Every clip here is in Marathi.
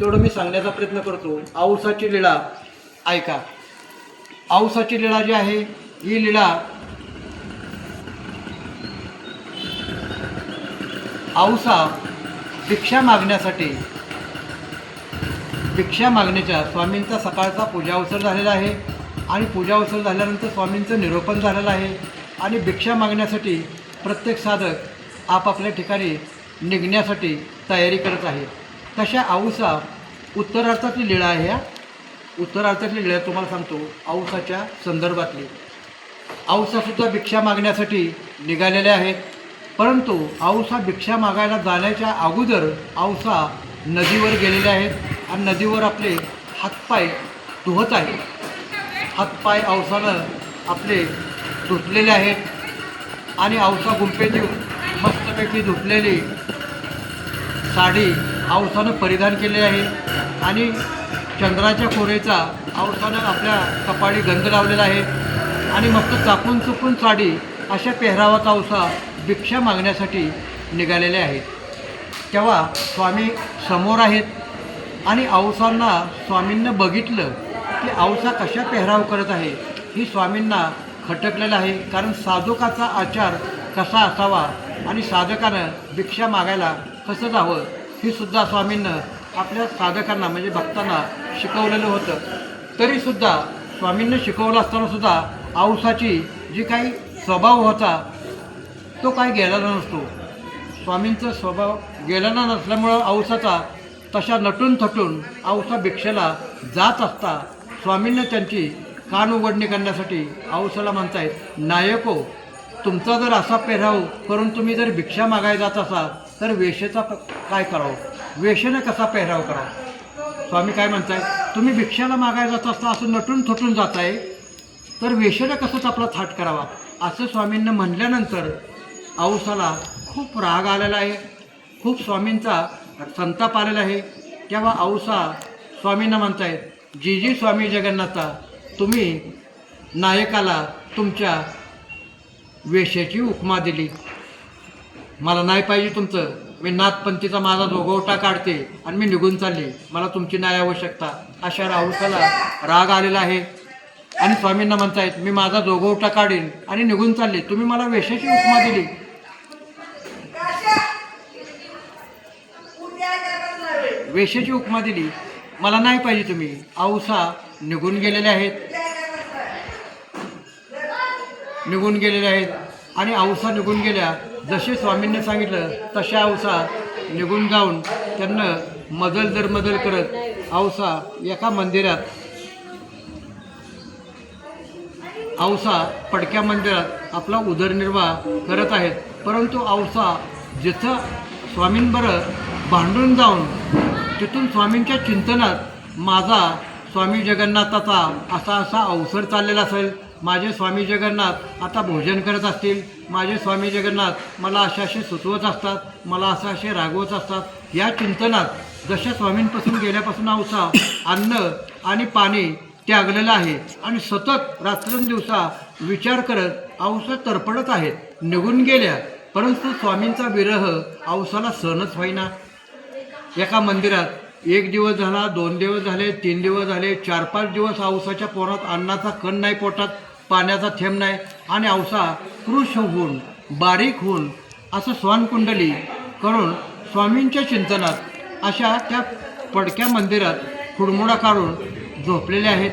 तेवढं मी सांगण्याचा प्रयत्न करतो. औसाची लीळा ऐका. औसाची लीळा जी आहे ही लीळा औसा भिक्षा मागण्यासाठी भिक्षा मागण्याच्या स्वामींचा सकाळचा पूजावसर झालेला आहे आणि पूजावसर झाल्यानंतर स्वामींचं निरोपण झालेलं आहे आणि भिक्षा मागण्यासाठी प्रत्येक साधक आपापल्या ठिकाणी निघण्यासाठी तयारी करत आहे. तशा औसा उत्तरार्थातली लीळा आहे ह्या उत्तरार्थातली लीळा तुम्हाला सांगतो. औसाच्या संदर्भातली. औसासुद्धा भिक्षा मागण्यासाठी निघालेल्या आहेत. परंतु औसा भिक्षा मागायला जाण्याच्या अगोदर औसा नदीवर गेलेले आहेत आणि नदीवर आपले हातपाय धुवत आहेत. हातपाय औसानं आपले धुतलेले आहेत. आणि औसा गुंफेत मस्तपैकी धुतलेली साडी औसानं परिधान केले आहे. आणि चंद्राच्या कोरेचा आवसानं आपल्या कपाळी गंध लावलेला आहे. आणि मस्त चापून चुपून साडी अशा पेहरावाचा औसा भिक्षा मागण्यासाठी निघालेले आहेत. तेव्हा स्वामी समोर आहेत. आणि औसांना स्वामींना बघितलं की औसा कशा पेहराव करत आहे ही स्वामींना खटकलेलं आहे. कारण साधकाचा आचार कसा असावा आणि साधकानं भिक्षा मागायला कसं जावं? ही सुद्धा स्वामींनं आपल्या साधकांना म्हणजे भक्तांना शिकवलेलं होतं. तरीसुद्धा स्वामींना शिकवलं असताना सुद्धा औसाची जी काही स्वभाव होता तो काही गेलेला नसतो. स्वामींचा स्वभाव गेलेला नसल्यामुळं औसाचा तशा नटून थटून औसा भिक्षेला जात असता स्वामींना त्यांची कान उघडणी करण्यासाठी औसाला म्हणतायत नायको तुमचा जर असा पेहराव करून तुम्ही जर भिक्षा मागायला जात असाल तर वेशेचा प- काय करावं? वेशेनं कसा पेहराव करावा? स्वामी काय म्हणताय? तुम्ही भिक्षाला मागायला जात असता असं नटून थटून जात आहे तर वेशेनं कसंच आपला थाट करावा? असं स्वामींना म्हणल्यानंतर औसाला खूप राग आलेला आहे. खूप स्वामींचा संताप आलेला आहे. तेव्हा औसा स्वामींना म्हणतायत जी जी स्वामी जगन्नाथा तुम्ही नायकाला तुमच्या वेशाची उपमा दिली. मला नाही पाहिजे तुमचं. मी नाथपंथीचा माझा जोगवटा काढते आणि मी निघून चालली. मला तुमची नाही आवश्यकता. अशा राहुसाला राग आलेला आहे. आणि स्वामींना म्हणतायत मी माझा जोगवटा काढीन आणि निघून चालले. तुम्ही मला वेशाची उपमा दिली. वेशाची उपमा दिली. मला नाही पाहिजे तुम्ही. औसा निघून गेलेले आहेत. निघून गेलेले आहेत. आणि औसा निघून गेल्या. जसे स्वामींनी सांगितलं तशा औसा निघून जाऊन त्यांना मजल दर मजल करत औसा एका मंदिरात औसा पडक्या मंदिरात आपला उदरनिर्वाह करत आहेत. परंतु औसा जिथं स्वामींबरं भांडून जाऊन तिथून स्वामींच्या चिंतनात माझा स्वामी जगन्नाथाचा असा असा अवसर चाललेला असेल माझे स्वामी जगन्नाथ आता भोजन करत असतील. माझे स्वामी जगन्नाथ मला असे असे सुचवत असतात मला असं असे रागवत असतात. या चिंतनात जशा स्वामींपासून गेल्यापासून अवसा अन्न आणि पाणी त्यागलेलं आहे आणि सतत रात्रंदिवसा विचार करत औसा तरपडत आहेत. निघून गेल्या परंतु स्वामींचा विरह औसाला सहनच होईना. एका मंदिरात एक दिवस झाला दोन दिवस झाले तीन दिवस झाले चार पाच दिवस औसाच्या पोरात अन्नाचा कण नाही पोटात. पाण्याचा थेंब नाही आणि औसा कृष होऊन बारीक होऊन असं स्वानकुंडली करून स्वामींच्या चिंतनात अशा त्या पडक्या मंदिरात खुडमुडा काढून झोपलेले आहेत.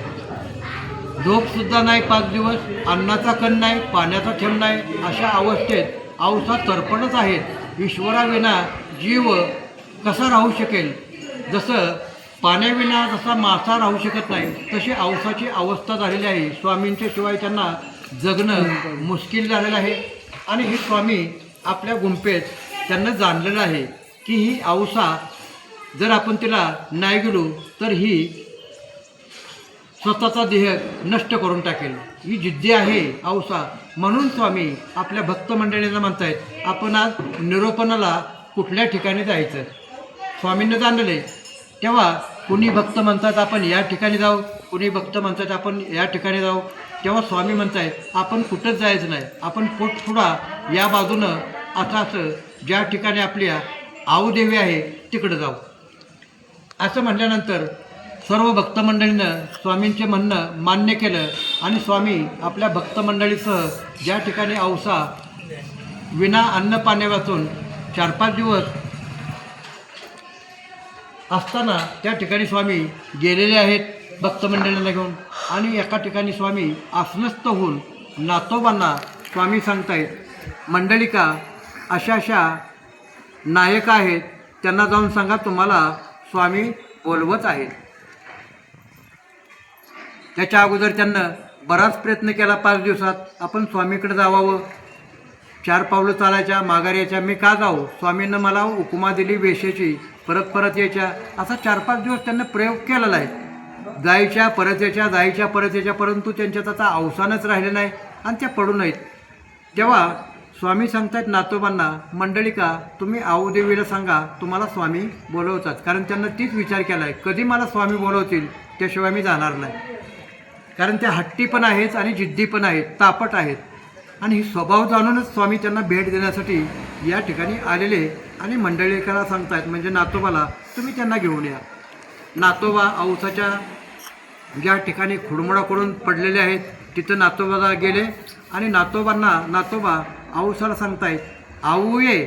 झोपसुद्धा नाही पाच दिवस अन्नाचा कण नाही पाण्याचा थेंब नाही अशा अवस्थेत औसा तरपडत आहेत. ईश्वराविना जीव कसा राहू शकेल? जसं पाण्याविना जसा मासा राहू शकत नाही तशी औसाची अवस्था झालेली आहे. स्वामींच्या शिवाय त्यांना जगणं मुश्किल झालेलं आहे. आणि हे स्वामी आपल्या गुंपेत त्यांना जाणलेलं आहे की ही औसा जर आपण तिला नाही गेलो तर ही स्वतःचा देह नष्ट करून टाकेल. ही जिद्दी आहे औसा. म्हणून स्वामी आपल्या भक्त मंडळींना म्हणतायत आपण आज निरोपणाला कुठल्या ठिकाणी जायचं? स्वामींना जाणले. तेव्हा कुणी भक्त म्हणतात आपण या ठिकाणी जाऊ कुणी भक्त म्हणतात आपण या ठिकाणी जाऊ. तेव्हा स्वामी म्हणतायत आपण कुठंच जायचं नाही. आपण पोटफुडा या बाजूनं असं असं ज्या ठिकाणी आपल्या आऊदेवी आहे तिकडं जाऊ. असं म्हटल्यानंतर सर्व भक्तमंडळीनं स्वामींचे म्हणणं मान्य केलं आणि स्वामी आपल्या भक्तमंडळीसह ज्या ठिकाणी औसा विना अन्न पाणी वाचून चार पाच दिवस असताना त्या ठिकाणी स्वामी गेलेले आहेत भक्तमंडळींना घेऊन. आणि एका ठिकाणी स्वामी आसनस्थ होऊन नातोबांना स्वामी सांगतायत मंडळिका अशा अशा नायक आहेत त्यांना जाऊन सांगा तुम्हाला स्वामी बोलवत आहेत. त्याच्या अगोदर त्यांना बराच प्रयत्न केला पाच दिवसात आपण स्वामीकडे जावावं. चार पावलं चालायच्या माघार याच्या मी का जाऊ? स्वामींनं मला उपमा दिली वेशेची परत परत यायच्या. असा चार पाच दिवस त्यांना प्रयोग केलेला आहे. जायच्या परत यायच्या जायच्या परत यायच्या परंतु त्यांच्यात आता अवसानच राहिले नाही आणि त्या पडू नयेत तेव्हा स्वामी सांगतायत नातोबांना मंडळिका तुम्ही आऊदेवीला सांगा तुम्हाला स्वामी बोलवतात. कारण त्यांना तीच विचार केला आहे कधी मला स्वामी बोलवतील त्याशिवाय मी जाणार नाही. कारण त्या हट्टी पण आहेत आणि जिद्दी पण आहेत तापट आहेत. आणि ही स्वभाव जाणूनच स्वामी त्यांना भेट देण्यासाठी या ठिकाणी आलेले आणि मंडळीकाला सांगतायत म्हणजे नातोबाला तुम्ही त्यांना घेऊन या. नातोबा औसाच्या ज्या ठिकाणी खुडमुडा करून पडलेले आहेत तिथं नातोबाला गेले आणि नातोबांना नातोबा औसाला सांगतायत आऊ ये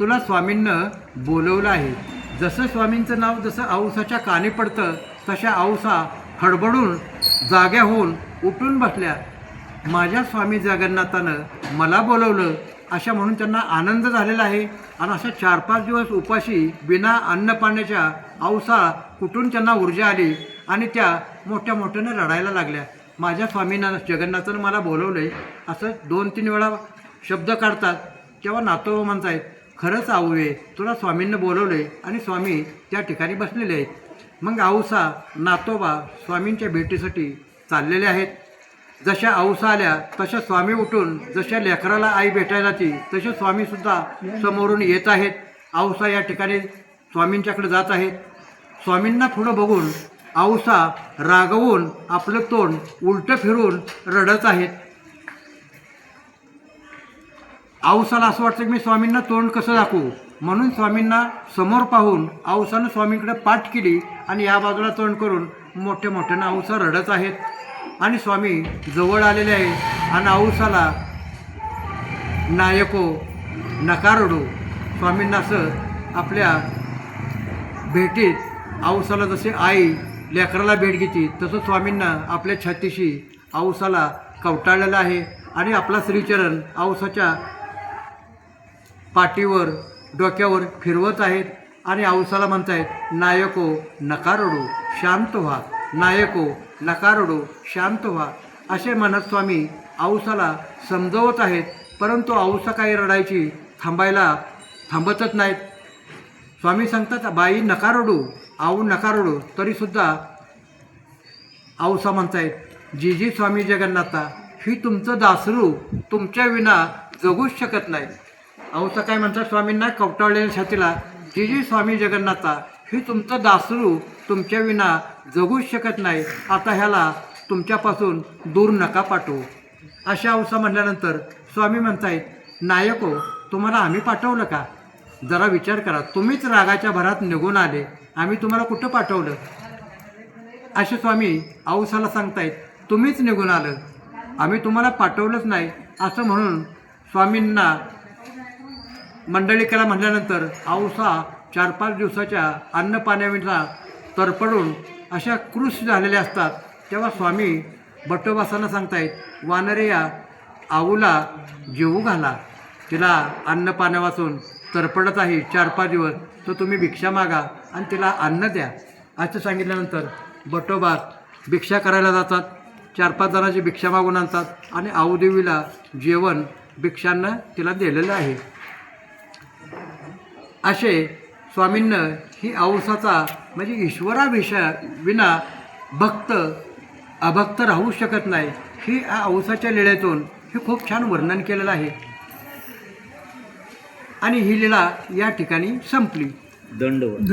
तुला स्वामींनं बोलवलं आहे. जसं स्वामींचं नाव जसं औसाच्या कानी पडतं तशा औसा हडबडून जाग्या होऊन उठून बसल्या. माझ्या स्वामी जगन्नाथानं मला बोलवलं अशा म्हणून त्यांना आनंद झालेला आहे. आणि अशा चार पाच दिवस उपाशी बिना अन्न पाण्याच्या औसा कुठून त्यांना ऊर्जा आली आणि त्या मोठ्या मोठ्यानं रडायला लागल्या. माझ्या स्वामींना जगन्नाथानं मला बोलवलं आहे असं दोन तीन वेळा शब्द काढतात. तेव्हा नातोबा म्हणतायत खरंच आऊये तुला स्वामींना बोलवलं आहे आणि स्वामी त्या ठिकाणी बसलेले आहेत. मग आऊसा नातोबा स्वामींच्या भेटीसाठी चाललेले आहेत. जशा औसा आल्या तशा स्वामी उठून जशा लेकराला आई भेटायला ती तसे स्वामीसुद्धा समोरून येत आहेत. औसा या ठिकाणी स्वामींच्याकडे जात आहेत. स्वामींना पुढं बघून औसा रागवून आपलं तोंड उलटं फिरून रडत आहेत. औसाला असं वाटतं की मी स्वामींना तोंड कसं दाखवू? म्हणून स्वामींना समोर पाहून औसानं स्वामींकडे पाठ केली आणि या बाजूला तोंड करून मोठ्या मोठ्यानं औसा रडत आहेत. आणि स्वामी जवळ आलेले आहेत आणि औसाला नायको नकारडो स्वामींना असं आपल्या भेटीत औसाला जसे आई लेकराला भेट घेते तसं स्वामींना आपल्या छातीशी औसाला कवटाळलेलं आहे. आणि आपला श्रीचरण औसाच्या पाठीवर डोक्यावर फिरवत आहेत. आणि औसाला म्हणतायत नायको नकारोडो शांत व्हा. नायको नकारडो शांत व्हा असे म्हणत स्वामी औसाला समजवत आहेत परंतु औसा काही रडायची थांबायला थांबतच नाहीत. स्वामी सांगतात बाई नकारडू आऊ नकारडू तरीसुद्धा औसा म्हणतायत. जी जी स्वामी जगन्नाथा ही तुमचं दासरू तुमच्या विना जगूच शकत नाही औसा काय म्हणतात स्वामींना कवटाळलेल्या छातीला जी जी स्वामी जगन्नाथा ही तुमचं दासरू तुमच्या विना जगूच शकत नाही. आता ह्याला तुमच्यापासून दूर नका पाठवू. अशा औसा म्हटल्यानंतर स्वामी म्हणतायत नायको हो, तुम्हाला आम्ही पाठवलं का? जरा विचार करा. तुम्हीच रागाच्या भरात निघून आले. आम्ही तुम्हाला कुठं पाठवलं? असे स्वामी औसाला सांगतायत तुम्हीच निघून आलं. आम्ही तुम्हाला पाठवलंच नाही. असं म्हणून स्वामींना मंडळीकला म्हटल्यानंतर औसा चार पाच दिवसाच्या अन्नपाण्याविना तरफडून तरपडून अशा कृश झालेल्या असतात. तेव्हा स्वामी बटोबासांना सांगतायत वानरे या आऊला जेवू घाला. तिला अन्न पाण्या वाचून तरपडत आहे चार पाच दिवस तर तुम्ही भिक्षा मागा आणि तिला अन्न द्या. असं सांगितल्यानंतर बटोबात भिक्षा करायला जातात. चार पाच जणांची भिक्षा मागून आणतात आणि आऊदेवीला जेवण भिक्षांना तिला दिलेलं आहे. असे स्वामींनं ही औसाचा म्हणजे ईश्वराविषया विना भक्त अभक्त राहू शकत नाही. ही या औसाच्या लिळेतून हे खूप छान वर्णन केलेलं आहे. आणि ही लीळा या ठिकाणी संपली. दंडवत.